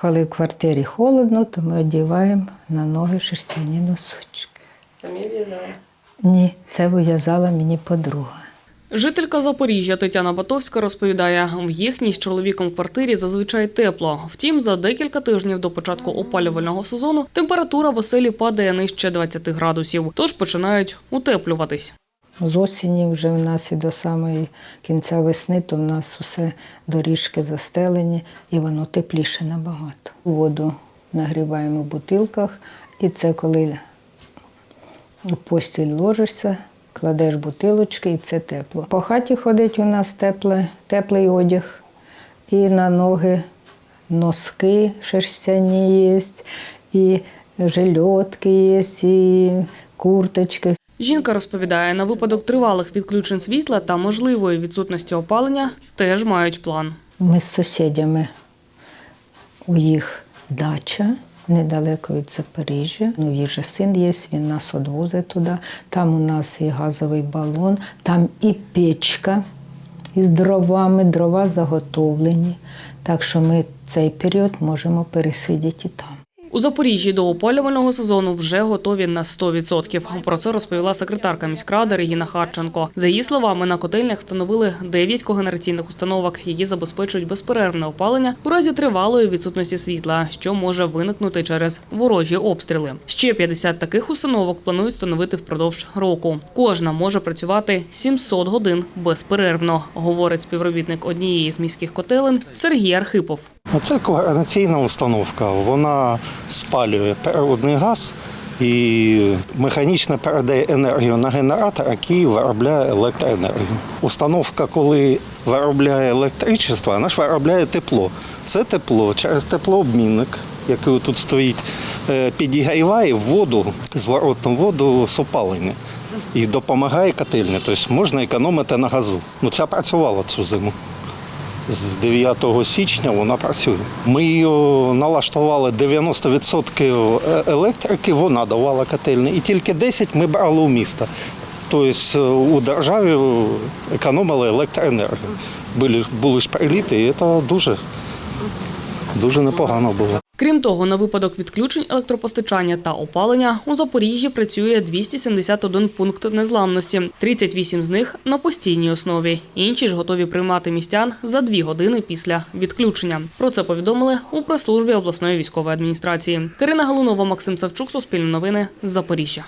Коли в квартирі холодно, то ми одягаємо на ноги шерстяні носочки. Самі в'язали. Ні, це вив'язала мені подруга. Жителька Запоріжжя Тетяна Батовська розповідає, в їхній з чоловіком квартирі зазвичай тепло. Втім, за декілька тижнів до початку опалювального сезону температура в оселі падає нижче 20 градусів, тож починають утеплюватись. З осені вже в нас і до самої кінця весни, то в нас усе доріжки застелені і воно тепліше набагато. Воду нагріваємо в бутилках, і це коли у постіль ложишся, кладеш бутилочки, і це тепло. По хаті ходить у нас тепле, теплий одяг, і на ноги носки шерстяні є, і жильотки є, і курточки. Жінка розповідає, на випадок тривалих відключень світла та можливої відсутності опалення теж мають план. Ми з сусідями у їх дача недалеко від Запоріжжя. Ну, їх же син є, він нас відвозить туди. Там у нас і газовий балон, там і печка із дровами, дрова заготовлені. Так що ми цей період можемо пересидіти і там. У Запоріжжі до опалювального сезону вже готові на 100%. Про це розповіла секретарка міськради Регіна Харченко. За її словами, на котельнях встановили 9 когенераційних установок, які забезпечують безперервне опалення у разі тривалої відсутності світла, що може виникнути через ворожі обстріли. Ще 50 таких установок планують встановити впродовж року. Кожна може працювати 700 годин безперервно, говорить співробітник однієї з міських котелень Сергій Архипов. Це координаційна установка. Вона спалює природний газ і механічно передає енергію на генератор, який виробляє електроенергію. Установка, коли виробляє електричество, вона ж виробляє тепло. Це тепло через теплообмінник, який тут стоїть, е, підігріває воду, зворотну воду з опалення. І допомагає котельні, тобто можна економити на газу. Ну, це працювало цю зиму. З 9 січня вона працює. Ми її налаштували 90% електрики, вона давала котельні, і тільки 10 ми брали у міста. Тобто у державі економили електроенергію. Були, були ж приліти, і це дуже, дуже непогано було. Крім того, на випадок відключень електропостачання та опалення у Запоріжжі працює 271 пункт незламності. 38 з них на постійній основі. Інші ж готові приймати містян за дві години після відключення. Про це повідомили у прес-службі обласної військової адміністрації. Карина Галунова, Максим Савчук, Суспільне новини, Запоріжжя.